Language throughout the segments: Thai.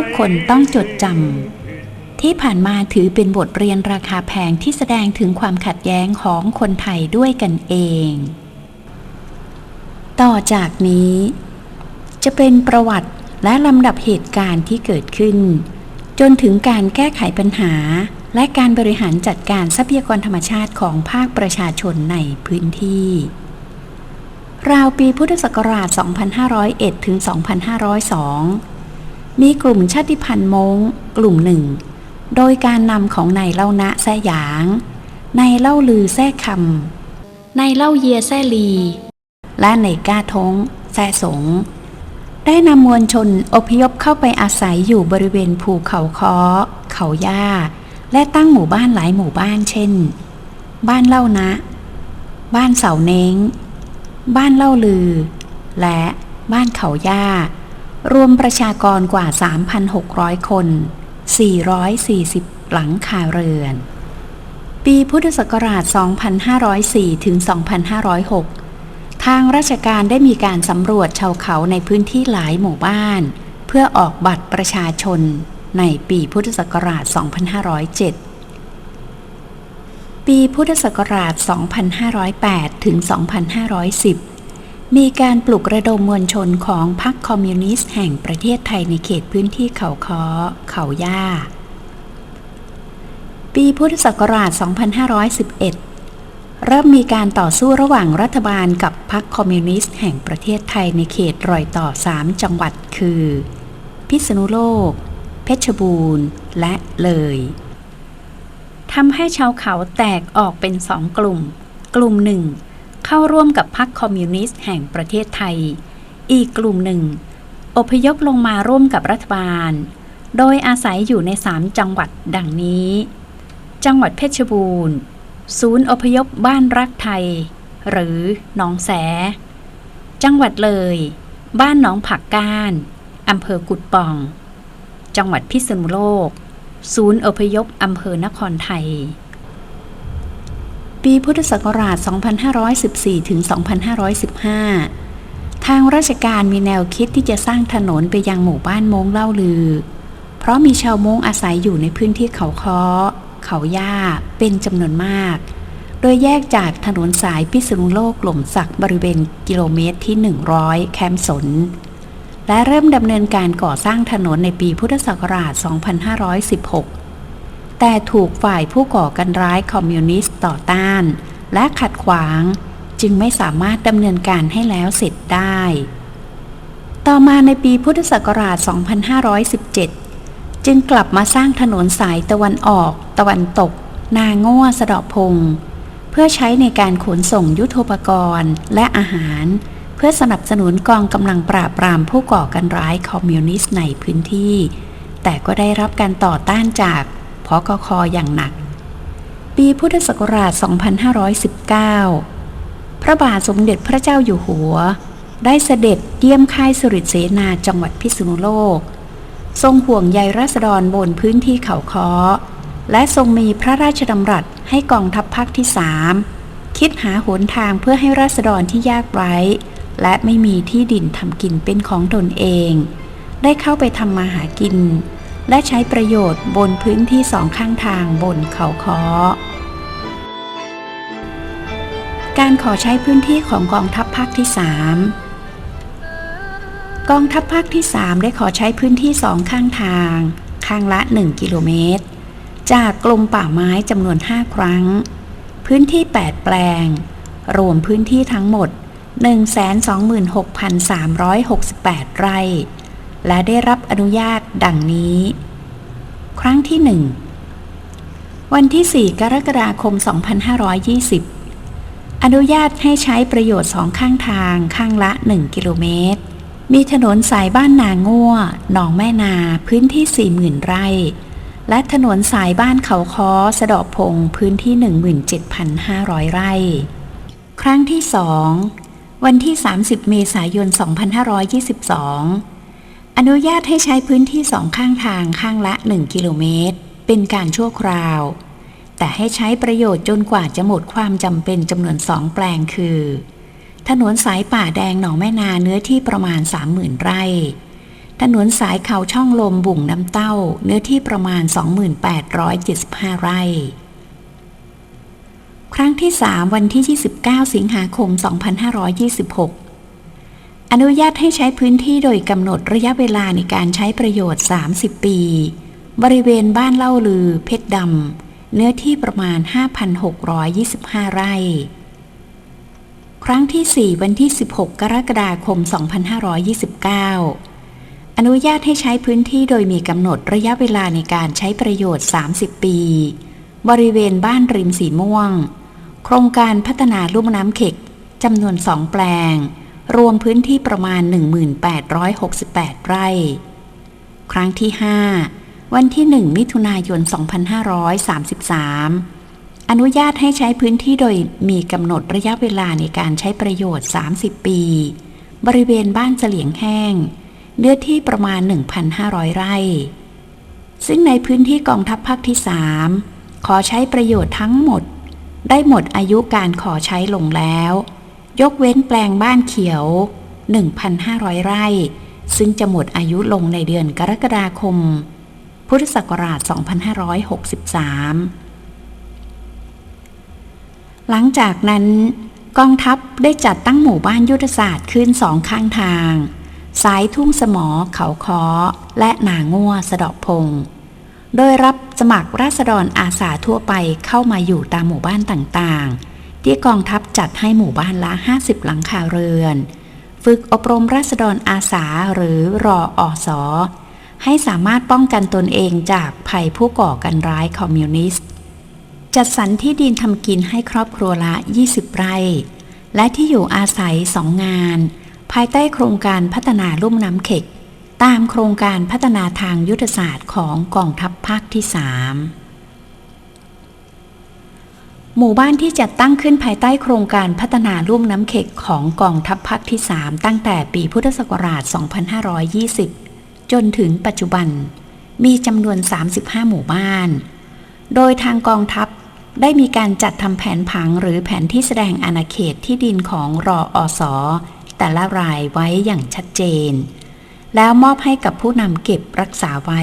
ทุกคนต้องจดจำที่ผ่านมาถือเป็นบทเรียนราคาแพงที่แสดงถึงความขัดแย้งของคนไทยด้วยกันเอง ต่อจากนี้ จะเป็นประวัติและลำดับเหตุการณ์ที่เกิดขึ้น จนถึงการแก้ไขปัญหาและการบริหารจัดการทรัพยากรธรรมชาติของภาคประชาชนในพื้นที่ ราวปีพุทธศักราช 2501 ถึง 2502 มีกลุ่มชาติพันธุ์มงกลุ่มหนึ่ง โดยการนำของนายเล่านะแซ่หยาง นายเล่าลือแซ่คำนายเล่าเยียแซ่ลี และนายก้าทงแซ่สง ได้นำมวลชนอพยพเข้าไปอาศัยอยู่บริเวณภูเขาคอเขาย่า และตั้งหมู่บ้านหลายหมู่บ้านเช่น บ้านเล่านะ บ้านเสาเน้ง บ้านเล่าลือ และบ้านเขาย่า รวมประชากรกว่า 3,600 คน 440 หลังคาเรือน ปีพุทธศักราช 2504 ถึง 2506 ทางราชการได้มีการสำรวจชาวเขาในพื้นที่หลายหมู่บ้าน เพื่อออกบัตรประชาชนในปีพุทธศักราช 2507 ปีพุทธศักราช 2508 ถึง 2510 มีการปลุกระดมมวลชนของพรรคคอมมิวนิสต์แห่งประเทศไทยในเขตพื้นที่เขาค้อเขาย่า ปีพุทธศักราช 2511 เริ่มมีการต่อสู้ระหว่างรัฐบาลกับพรรคคอมมิวนิสต์แห่งประเทศไทยในเขตรอยต่อ 3 จังหวัดคือ พิษณุโลก เพชรบูรณ์ และเลยทำให้ชาวเขาแตกออกเป็นสองกลุ่ม กลุ่มหนึ่ง เข้าร่วมกับพรรคคอมมิวนิสต์แห่งประเทศไทย อีกกลุ่มหนึ่ง อพยพลงมาร่วมกับรัฐบาล โดยอาศัยอยู่ในสามจังหวัดดังนี้ จังหวัดเพชรบูรณ์ ศูนย์อพยพบ้านรักไทย หรือหนองแส จังหวัดเลย บ้านหนองผักก้านอำเภอกุดป่อง จังหวัดพิษณุโลก ศูนย์อพยพอำเภอนครไทย ปีพุทธศักราช 2514 ถึง 2515 ทางราชการมีแนวคิดที่จะสร้างถนนไปยังหมู่บ้านมงเล่าลือ เพราะมีชาวมงอาศัยอยู่ในพื้นที่เขาค้อเขาย่าเป็นจำนวนมาก โดยแยกจากถนนสายพิษณุโลกหล่มสักบริเวณกิโลเมตรที่ 100 แคมป์สน และเริ่มดำเนินการก่อสร้างถนนในปีพุทธศักราช 2516 แต่ถูกฝ่ายผู้ก่อการร้ายคอมมิวนิสต์ต่อต้าน และขัดขวางจึงไม่สามารถดำเนินการให้แล้วเสร็จได้ ต่อมาในปีพุทธศักราช 2517 จึงกลับมาสร้างถนนสายตะวันออก ตะวันตก นาง่วสะเดาะพง เพื่อใช้ในการขนส่งยุทโธปกรณ์และอาหาร เพื่อสนับสนุนกองกำลังปราบปรามผู้ก่อการร้ายคอมมิวนิสต์ในพื้นที่ แต่ก็ได้รับการต่อต้านจาก พกคอย่างหนัก ปีพุทธศักราช 2519 พระบาทสมเด็จพระเจ้าอยู่หัว ได้เสด็จเยี่ยมค่ายสุริเสนาจังหวัดพิษณุโลก ทรงห่วงใยราษฎรบนพื้นที่เขาค้อ และทรงมีพระราชดำรัสให้กองทัพภาคที่สามคิดหาหนทางเพื่อให้ราษฎรที่ยากไร้และไม่มีที่ดินทำกินเป็นของตนเอง ได้เข้าไปทำมาหากิน และใช้ประโยชน์บนพื้นที่สองข้างทางบนเขาค้อการขอใช้พื้นที่ของกองทัพภาคที่ 3 กองทัพภาคที่ 3 ได้ขอใช้พื้นที่สองข้างทาง ข้างละ 1 กิโลเมตร จากกรมป่าไม้จำนวน 5 ครั้ง พื้นที่ 8 แปลง รวมพื้นที่ทั้งหมด 126,368 ไร่ และได้รับอนุญาตดังนี้ ครั้งที่1วันที่ 4 กรกฎาคม 2520 อนุญาตให้ใช้ประโยชน์สองข้างทางข้างละ 1 กิโลเมตร มีถนนสายบ้านนางั่วหนองแม่นาพื้นที่ 40,000 ไร่ และถนนสายบ้านเขาคอสะเดาะพงพื้นที่ 17,500 ไร่ ครั้งที่ 2 วันที่ 30 เมษายน 2522 อนุญาตให้ใช้พื้นที่สองข้างทางข้างละ 1 กิโลเมตร เป็นการชั่วคราว แต่ให้ใช้ประโยชน์จนกว่าจะหมดความจำเป็นจำนวนสองแปลงคือ ถนนสายป่าแดงหนองแม่นาเนื้อที่ประมาณ 30,000 ไร่ ถนนสายเขาช่องลมบุ่งน้ำเต้า เนื้อที่ประมาณ 2875 ไร่ ครั้งที่ 3 วันที่ 29 สิงหาคม 2526 อนุญาตให้ใช้พื้นที่โดยกำหนดระยะเวลาในการใช้ประโยชน์ 30 ปี บริเวณบ้านเล่าลือ เพชรดำ เนื้อที่ประมาณ 5,625 ไร่ ครั้งที่ 4 วันที่ 16 กรกฎาคม 2529 อนุญาตให้ใช้พื้นที่โดยมีกำหนดระยะเวลาในการใช้ประโยชน์ 30 ปี บริเวณบ้านริมสีม่วง โครงการพัฒนาลุ่มน้ำเข็กจำนวนสองแปลง รวมพื้นที่ประมาณ 1868 ไร่ ครั้งที่ 5 วันที่ 1 มิถุนายน 2533 อนุญาตให้ใช้พื้นที่โดยมีกำหนดระยะเวลาในการใช้ประโยชน์ 30 ปี บริเวณบ้านเสลียงแห้ง เนื้อที่ประมาณ 1,500 ไร่ ซึ่งในพื้นที่กองทัพภาคที่ 3 ขอใช้ประโยชน์ทั้งหมด ได้หมดอายุการขอใช้ลงแล้ว ยกเว้นแปลงบ้านเขียว 1,500 ไร่ ซึ่งจะหมดอายุลงในเดือนกรกฎาคม พุทธศักราช 2563 หลังจากนั้น กองทัพได้จัดตั้งหมู่บ้านยุทธศาสตร์ขึ้นสองข้างทาง สายทุ่งสมอเขาคอและนางั่วสะดาะพง โดยรับสมัครราษฎรอาสาทั่วไปเข้ามาอยู่ตามหมู่บ้านต่างๆ ที่กองทัพจัดให้หมู่บ้านละ 50 หลังคาเรือน ฝึกอบรมราษฎรอาสาหรือรออสอให้สามารถป้องกันตนเองจากภัยผู้ก่อการร้ายคอมมิวนิสต์ จัดสรรที่ดินทำกินให้ครอบครัวละ 20 ไร่ และที่อยู่อาศัยสองงาน ภายใต้โครงการพัฒนาลุ่มน้ำเข็ก ตามโครงการพัฒนาทางยุทธศาสตร์ของกองทัพภาคที่ 3 หมู่บ้านที่จัดตั้งขึ้นภายใต้โครงการพัฒนาลุ่มน้ำเข็กของกองทัพภาคที่ 3 ตั้งแต่ปีพุทธศักราช 2520 จนถึงปัจจุบัน มีจำนวน 35 หมู่บ้าน โดยทางกองทัพได้มีการจัดทำแผนผังหรือแผนที่แสดงอาณาเขตที่ดินของรออสอแต่ละรายไว้อย่างชัดเจน แล้วมอบให้กับผู้นำเก็บรักษาไว้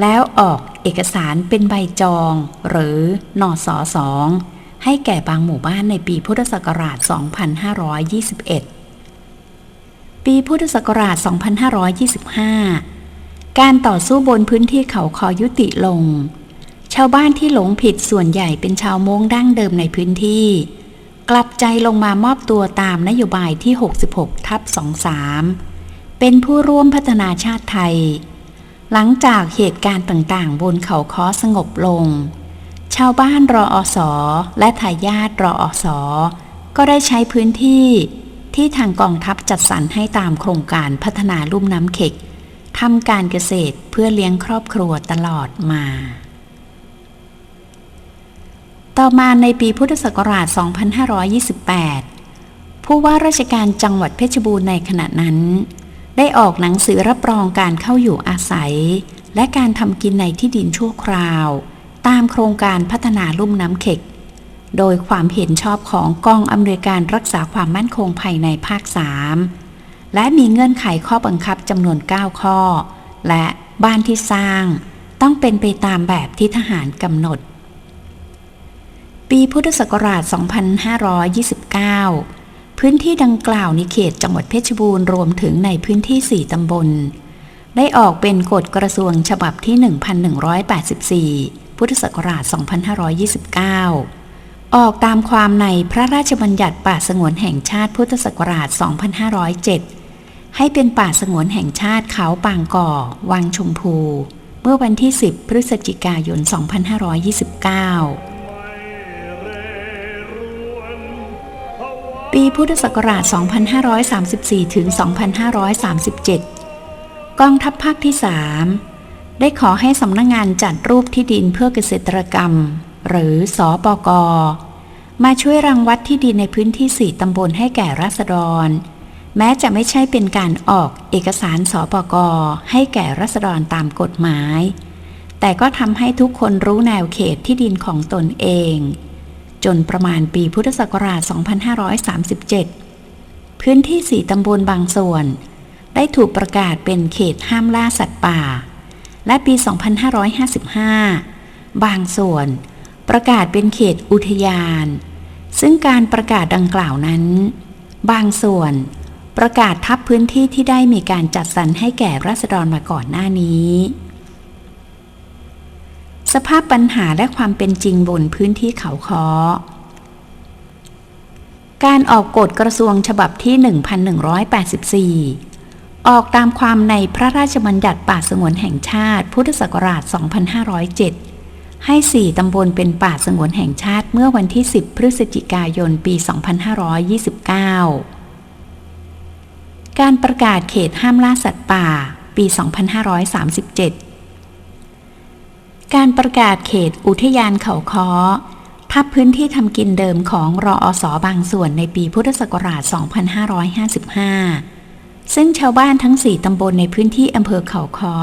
แล้วออกเอกสารเป็นใบจอง หรือนอสอสองให้แก่บางหมู่บ้านในปีพุทธศักราช 2521 ปีพุทธศักราช 2525 การต่อสู้บนพื้นที่เขาคอยุติลง ชาวบ้านที่หลงผิดส่วนใหญ่เป็นชาวม้งดั้งเดิมในพื้นที่ กลับใจลงมามอบตัวตามนโยบายที่ 66 ทับ 23 เป็นผู้ร่วมพัฒนาชาติไทย หลังจากเหตุการณ์ต่างๆ บนเขาคอสงบลง ชาวบ้านรออสอและทายาทรออสอก็ได้ใช้พื้นที่ที่ทางกองทัพจัดสรรให้ตามโครงการพัฒนาลุ่มน้ำเข็กทำการเกษตรเพื่อเลี้ยงครอบครัวตลอดมา ต่อมาในปีพุทธศักราช 2528 ผู้ว่าราชการจังหวัดเพชรบูรณ์ในขณะนั้น ได้ออกหนังสือรับรองการเข้าอยู่อาศัย และการทำกินในที่ดินชั่วคราว ตามโครงการพัฒนาลุ่มน้ำเข็ก โดยความเห็นชอบของกองอำนวยการรักษาความมั่นคงภายในภาค 3 และมีเงื่อนไขข้อบังคับจำนวน 9 ข้อ และบ้านที่สร้างต้องเป็นไปตามแบบที่ทหารกำหนด ปีพุทธศักราช 2529 พื้นที่ดังกล่าวในเขตจังหวัดเพชรบูรณ์รวมถึงในพื้นที่ 4 ตำบล ได้ออกเป็นกฎกระทรวงฉบับที่ 1184 พุทธศักราช 2529 ออกตามความในพระราชบัญญัติป่าสงวนแห่งชาติพุทธศักราช 2507 ให้เป็นป่าสงวนแห่งชาติเขาปางก่อ วังชมพู เมื่อวันที่ 10 พฤศจิกายน 2529 ปีพุทธศักราช 2534 ถึง 2537 กองทัพภาคที่ 3 ได้ขอให้สำนักงงานจัดรูปที่ดินเพื่อเกษตรกรรม หรือสอปกมาช่วยรังวัดที่ดินในพื้นที่ 4 ตำบลให้แก่ราษฎร แม้จะไม่ใช่เป็นการออกเอกสารสอปกให้แก่ราษฎรตามกฎหมาย แต่ก็ทำให้ทุกคนรู้แนวเขตที่ดินของตนเอง จนประมาณปีพุทธศักราช 2537 พื้นที่ 4 ตำบลบางส่วน ได้ถูกประกาศเป็นเขตห้ามล่าสัตว์ป่า และปี 2555 บางส่วนประกาศเป็นเขตอุทยาน ซึ่งการประกาศดังกล่าวนั้น บางส่วนประกาศทับพื้นที่ที่ได้มีการจัดสรรให้แก่ราษฎรมาก่อนหน้านี้ สภาพปัญหาและความเป็นจริงบนพื้นที่เขาคอการออกกฎกระทรวงฉบับที่ 1184 ออกตามความในพระราชบัญญัติป่าสงวนแห่งชาติ พุทธศักราช 2507 ให้ 4 ตำบลเป็นป่าสงวนแห่งชาติเมื่อวันที่ 10 พฤศจิกายน ปี 2529 การประกาศเขตห้ามล่าสัตว์ป่า ปี 2537 การประกาศเขตอุทยานเขาค้อทับพื้นที่ทำกินเดิมของรออสอบางส่วนในปีพุทธศักราช 2555 ซึ่งชาวบ้านทั้ง 4 ตำบลในพื้นที่อำเภอเขาค้อ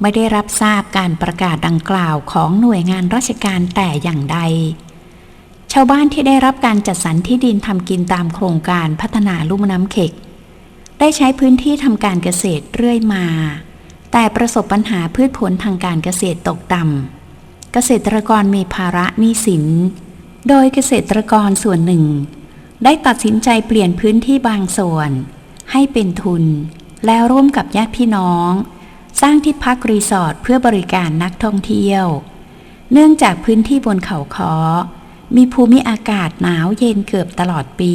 ไม่ได้รับทราบการประกาศดังกล่าวของหน่วยงานราชการแต่อย่างใด ชาวบ้านที่ได้รับการจัดสรรที่ดินทำกินตามโครงการพัฒนาลุ่มน้ำเข็ก ได้ใช้พื้นที่ทำการเกษตรเรื่อยมา แต่ประสบปัญหาพืชผลทางการเกษตรตกต่ำ เกษตรกรมีภาระหนี้สิน โดยเกษตรกรส่วนหนึ่ง ได้ตัดสินใจเปลี่ยนพื้นที่บางส่วน ให้เป็นทุน แล้วร่วมกับญาติพี่น้อง สร้างที่พักรีสอร์ทเพื่อบริการนักท่องเที่ยว เนื่องจากพื้นที่บนเขาคอมีภูมิอากาศหนาวเย็นเกือบตลอดปี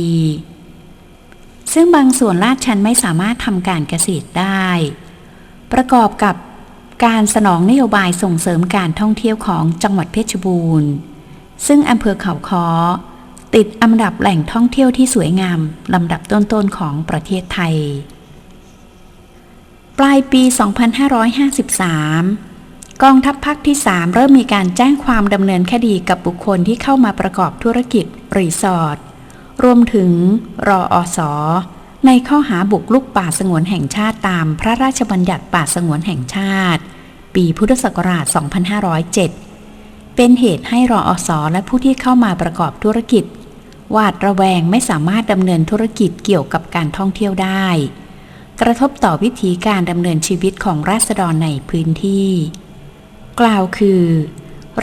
ซึ่งบางส่วนลาดชันไม่สามารถทำการเกษตรได้ ประกอบกับการสนองนโยบายส่งเสริมการท่องเที่ยวของจังหวัดเพชรบูรณ์ ซึ่งอำเภอเขาคอติดอันดับแหล่งท่องเที่ยวที่สวยงามลำดับต้นๆของประเทศไทย ปลายปี 2553 กองทัพภาคที่ 3 เริ่มมีการแจ้งความดำเนินคดีกับบุคคลที่เข้ามาประกอบธุรกิจรีสอร์ทรวมถึงรออสอ ในข้อหาบุกลุกป่าสงวนแห่งชาติตามพระราชบัญญัติป่าสงวนแห่งชาติ ปีพุทธศักราช 2507 เป็นเหตุให้รออสอและผู้ที่เข้ามาประกอบธุรกิจหวาดระแวงไม่สามารถดำเนินธุรกิจเกี่ยวกับการท่องเที่ยวได้ กระทบต่อวิธีการดำเนินชีวิตของราษฎรในพื้นที่ กล่าวคือ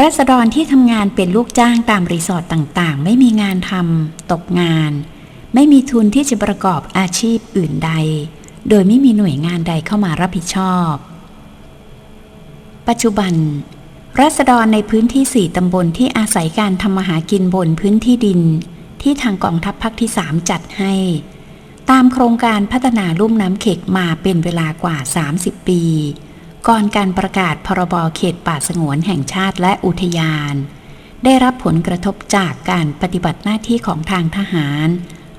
ราษฎรที่ทำงานเป็นลูกจ้างตามรีสอร์ทต่างๆ ไม่มีงานทำตกงาน ไม่มีทุนที่จะประกอบอาชีพอื่นใด โดยไม่มีหน่วยงานใดเข้ามารับผิดชอบ ปัจจุบันราษฎรในพื้นที่สี่ตำบลที่อาศัยการทำมาหากินบนพื้นที่ดิน ที่ทางกองทัพภาคที่ 3 จัดให้ ตามโครงการพัฒนาลุ่มน้ำเข็กมาเป็นเวลากว่า 30 ปี ก่อนการประกาศพรบเขตป่าสงวนแห่งชาติและอุทยาน ได้รับผลกระทบจากการปฏิบัติหน้าที่ของทางทหาร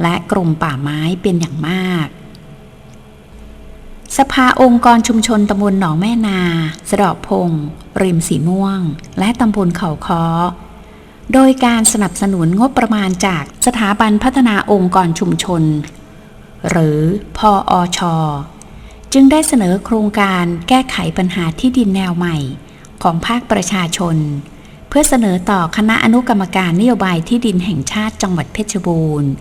และกรมป่าไม้เป็นอย่างมาก สภาองค์กรชุมชนตำบลหนองแม่นาสะดาะพง ริมสีม่วง และตำบลเขาคอโดยการสนับสนุนงบประมาณจากสถาบันพัฒนาองค์กรชุมชน หรือพออช จึงได้เสนอโครงการแก้ไขปัญหาที่ดินแนวใหม่ของภาคประชาชน เพื่อเสนอต่อคณะอนุกรรมการนโยบายที่ดินแห่งชาติจังหวัดเพชรบูรณ์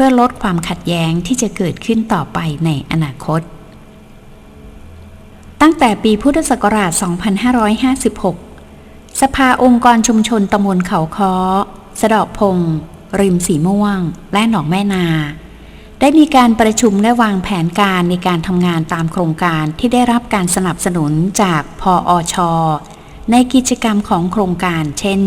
พื่อลดความขัดแย้งที่จะเกิดขึ้นต่อไปในอนาคต ตั้งแต่ปีพุทธศักราช 2556 สภาองค์กรชุมชนตำบลเขาค้อ สะดาะพง ริมสีม่วง และหนองแม่นา ได้มีการประชุมและวางแผนการในการทำงานตามโครงการที่ได้รับการสนับสนุนจากพออช ในกิจกรรมของโครงการเช่น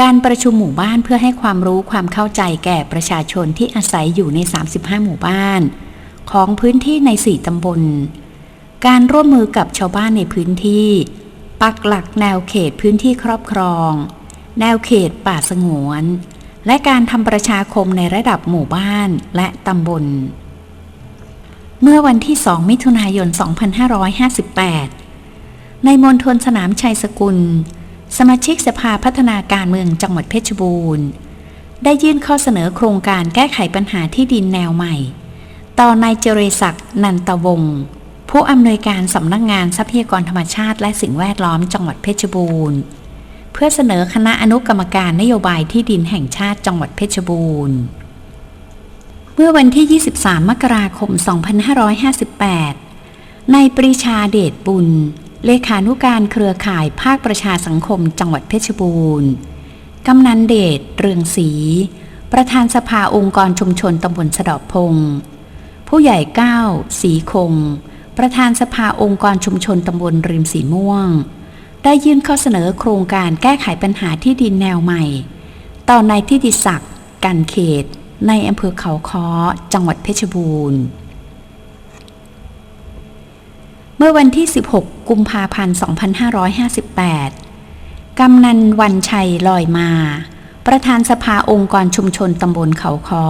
การประชุมหมู่บ้านเพื่อให้ความรู้ความเข้าใจแก่ประชาชนที่อาศัยอยู่ใน 35 หมู่บ้าน ของพื้นที่ใน 4 ตำบล การร่วมมือกับชาวบ้านในพื้นที่ ปักหลักแนวเขตพื้นที่ครอบครอง แนวเขตป่าสงวน และการทำประชาคมในระดับหมู่บ้านและตำบล เมื่อวันที่ 2 มิถุนายน 2558 ในมณฑลสนามชัยสกุล สมาชิกสภาพัฒนาการเมืองจังหวัดเพชรบูรณ์ ได้ยื่นข้อเสนอโครงการแก้ไขปัญหาที่ดินแนวใหม่ ต่อนายเจเรศักดิ์นันตวงศ์ผู้อำนวยการสำนักงงานทรัพยากรธรรมชาติและสิ่งแวดล้อมจังหวัดเพชรบูรณ์ เพื่อเสนอคณะอนุกรรมการนโยบายที่ดินแห่งชาติจังหวัดเพชรบูรณ์ เมื่อวันที่ 23 มกราคม 2558นายปรีชาเดชบุญ เลขานุการเครือข่ายภาคประชาสังคมจังหวัดเพชรบูรณ์ กำนันเดช เรืองศรี ประธานสภาองค์กรชุมชนตำบลสะดอบพง ผู้ใหญ่ก้าวศรีคง ประธานสภาองค์กรชุมชนตำบลริมสีม่วง ได้ยื่นข้อเสนอโครงการแก้ไขปัญหาที่ดินแนวใหม่ ต่อนายทิติศักดิ์กันเขต ในอำเภอเขาค้อ จังหวัดเพชรบูรณ์ เมื่อวันที่ 16 กุมภาพันธ์ 2558 กำนันวันชัยลอยมา ประธานสภาองค์กรชุมชนตำบลเขาค้อ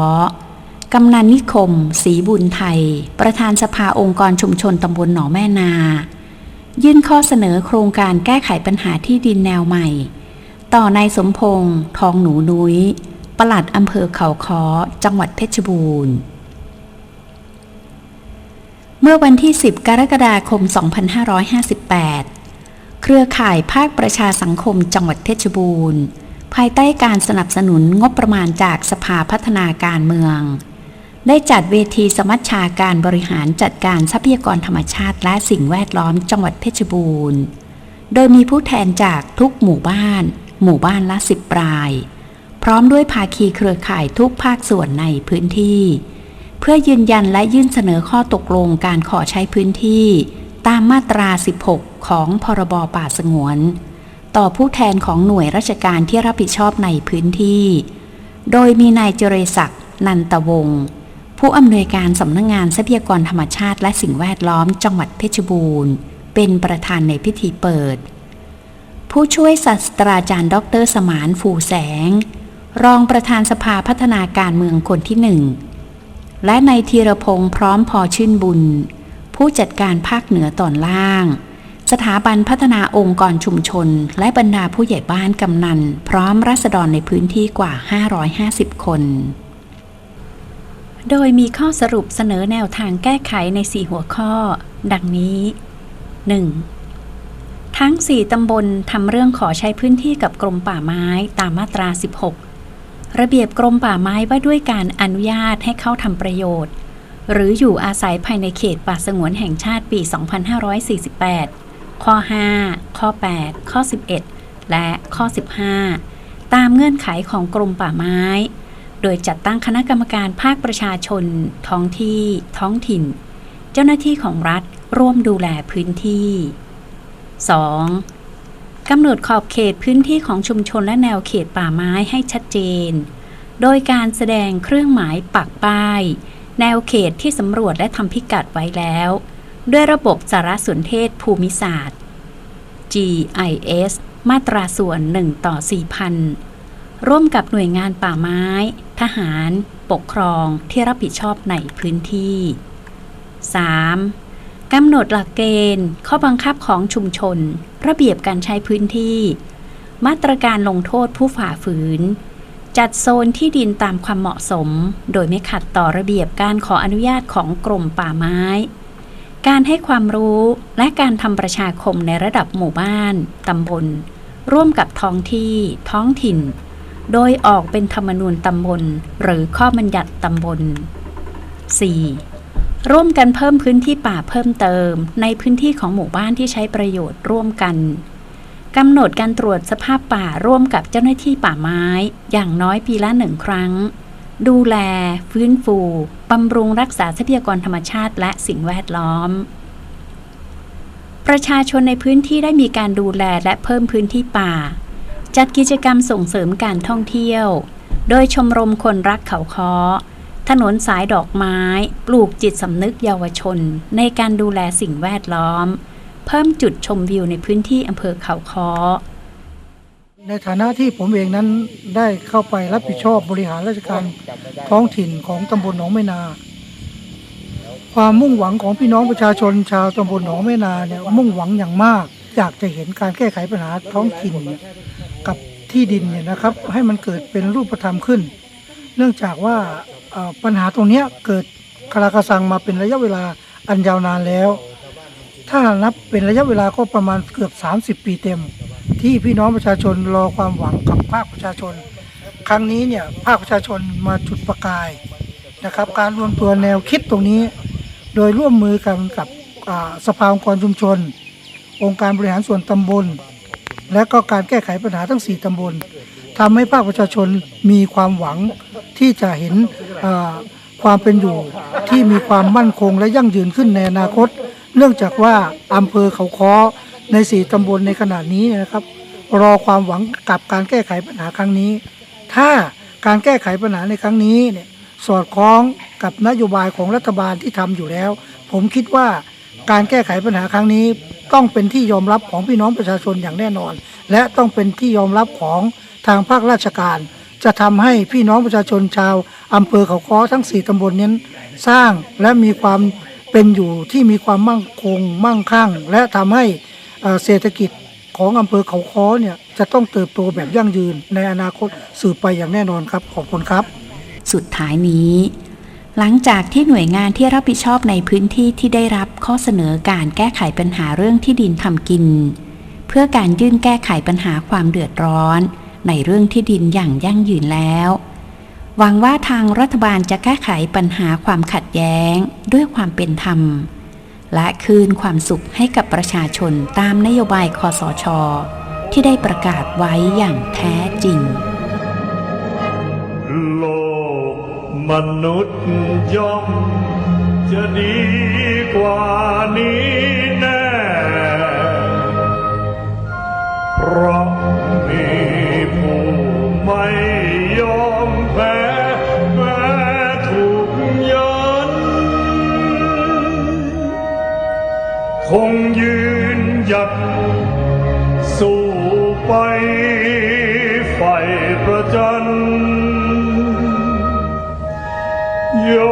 กำนันนิคมศรีบุญไทย ประธานสภาองค์กรชุมชนตำบลหนองแม่นา ยื่นข้อเสนอโครงการแก้ไขปัญหาที่ดินแนวใหม่ ต่อนายสมพงษ์ทองหนูนุย้ยปลัดอำเภอเขาค้อจังหวัดเพชรบูรณ์ เมื่อวันที่ 10 กรกฎาคม 2558 เครือข่ายภาคประชาสังคมจังหวัดเพชรบูรณ์ ภายใต้การสนับสนุนงบประมาณจากสภาพัฒนาการเมือง ได้จัดเวทีสมัชชาการบริหารจัดการทรัพยากรธรรมชาติและสิ่งแวดล้อมจังหวัดเพชรบูรณ์ โดยมีผู้แทนจากทุกหมู่บ้าน หมู่บ้านละสิบราย พร้อมด้วยภาคีเครือข่ายทุกภาคส่วนในพื้นที่ เพื่อยืนยันและยื่นเสนอข้อตกลงการขอใช้พื้นที่ ตามมาตรา 16 ของพรบป่าสงวน ต่อผู้แทนของหน่วยราชการที่รับผิดชอบในพื้นที่ โดยมีนายเจรศักดิ์นันตวงศ์ผู้อำนวยการสำนักงงานทรัพยากรธรรมชาติและสิ่งแวดล้อมจังหวัดเพชรบูรณ์ เป็นประธานในพิธีเปิด ผู้ช่วยศาสตราจารย์ ดร สมานฟูแสง รองประธานสภาพัฒนาการเมืองคนที่หนึ่ง และในธีรพงษ์พร้อมพอชื่นบุญ ผู้จัดการภาคเหนือตอนล่าง สถาบันพัฒนาองค์กรชุมชน และบรรดาผู้ใหญ่บ้านกำนัน พร้อมรัษฎรในพื้นที่กว่า 550 คน โดยมีข้อสรุปเสนอแนวทางแก้ไขใน 4 หัวข้อ ดังนี้ 1. ทั้ง 4 ตำบลทำเรื่องขอใช้พื้นที่กับกรมป่าไม้ตามมาตรา 16 ระเบียบกรมป่าไม้ว่าด้วยการอนุญาตให้เข้าทำประโยชน์ หรืออยู่อาศัยภายในเขตป่าสงวนแห่งชาติปี 2548 ข้อ 5 ข้อ 8 ข้อ 11 และข้อ 15 ตามเงื่อนไขของกรมป่าไม้ โดยจัดตั้งคณะกรรมการภาคประชาชน ท้องที่ ท้องถิ่น เจ้าหน้าที่ของรัฐร่วมดูแลพื้นที่ 2. กำหนดขอบเขตพื้นที่ของชุมชนและแนวเขตป่าไม้ให้ชัดเจน โดยการแสดงเครื่องหมายปักป้าย แนวเขตที่สำรวจและทำพิกัดไว้แล้ว ด้วยระบบสารสนเทศภูมิศาสตร์ GIS มาตราส่วน 1 ต่อ 4,000 ร่วมกับหน่วยงานป่าไม้ ทหาร ปกครองที่รับผิดชอบในพื้นที่ 3. กำหนดหลักเกณฑ์ ข้อบังคับของชุมชน ระเบียบการใช้พื้นที่ มาตรการลงโทษผู้ฝ่าฝืน จัดโซนที่ดินตามความเหมาะสม โดยไม่ขัดต่อระเบียบการขออนุญาตของกรมป่าไม้ การให้ความรู้และการทำประชาคมในระดับหมู่บ้านตำบล ร่วมกับท้องที่ ท้องถิ่น โดยออกเป็นธรรมนูญตำบล หรือข้อบัญญัติตำบล 4. ร่วมกันเพิ่มพื้นที่ป่าเพิ่มเติม ในพื้นที่ของหมู่บ้านที่ใช้ประโยชน์ร่วมกันกำหนดการตรวจสภาพป่าร่วมกับเจ้าหน้าที่ป่าไม้ อย่างน้อยปีละหนึ่งครั้ง ดูแล ฟื้นฟูบำรุงรักษาทรัพยากรธรรมชาติและสิ่งแวดล้อม ประชาชนในพื้นที่ได้มีการดูแลและเพิ่มพื้นที่ป่า จัดกิจกรรมส่งเสริมการท่องเที่ยว โดยชมรมคนรักเขาค้อ ถนนสายดอกไม้ ปลูกจิตสำนึกเยาวชน ในการดูแลสิ่งแวดล้อม เพิ่มจุดชมวิวในพื้นที่อำเภอเขาค้อ ในฐานะที่ผมเองนั้นได้เข้าไปรับผิดชอบบริหารราชการท้องถิ่นของตำบลหนองแม่นา ความมุ่งหวังของพี่น้องประชาชนชาวตำบลหนองแม่นาเนี่ยมุ่งหวังอย่างมากอยากจะเห็นการแก้ไขปัญหาท้องถิ่นเนี่ยกับที่ดินเนี่ยนะครับ ให้มันเกิดเป็นรูปธรรมขึ้น เนื่องจากว่า ปัญหาตรงนี้เกิดคาราคาซังมาเป็นระยะเวลาอันยาวนานแล้ว ถ้านับเป็นระยะเวลาก็ประมาณเกือบ 30 ปีเต็ม ที่พี่น้องประชาชนรอความหวังกับภาคประชาชน ครั้งนี้เนี่ยภาคประชาชนมาจุดประกายนะครับ การรวมตัวแนวคิดตรงนี้ โดยร่วมมือกันกับสภาองค์กรชุมชน องค์การบริหารส่วนตำบล และก็การแก้ไขปัญหาทั้ง 4ตำบล ทำให้ภาคประชาชนมีความหวังที่จะเห็นความเป็นอยู่ที่มีความมั่นคงและยั่งยืนขึ้นในอนาคต เนื่องจากว่าอำเภอเขาค้อใน4ตำบลในขณะนี้นะครับ รอความหวังกับการแก้ไขปัญหาครั้งนี้ ถ้าการแก้ไขปัญหาในครั้งนี้เนี่ยสอดคล้องกับนโยบายของรัฐบาลที่ทำอยู่แล้ว ผมคิดว่าการแก้ไขปัญหาครั้งนี้ต้องเป็นที่ยอมรับของพี่น้องประชาชนอย่างแน่นอน และต้องเป็นที่ยอมรับของ ทางภาคราชการ จะทำให้พี่น้องประชาชนชาวอำเภอเขาค้อทั้ง 4ตำบลนี้สร้างและมีความเป็นอยู่ที่มีความมั่งคงมั่งคั่ง และทำให้เศรษฐกิจของอำเภอเขาค้อเนี่ยจะต้องเติบโตแบบยั่งยืนในอนาคตสืบไปอย่างแน่นอนครับ ขอบคุณครับ สุดท้ายนี้ หลังจากที่หน่วยงานที่รับผิดชอบในพื้นที่ที่ได้รับข้อเสนอการแก้ไขปัญหาเรื่องที่ดินทำกิน เพื่อการยื่นแก้ไขปัญหาความเดือดร้อน ในเรื่องที่ดินอย่างยั่งยืนแล้ว หวังว่าทางรัฐบาลจะแก้ไขปัญหาความขัดแย้งด้วยความเป็นธรรม และคืนความสุขให้กับประชาชนตามนโยบายคอสช ที่ได้ประกาศไว้อย่างแท้จริง โลกมนุษย์ย่อมจะดีกว่านี้แน่ เพราะมี ไม่ยอมแพ้แม้ถูกยัน คงยืนหยัด สู้ไปไฟประจันยอ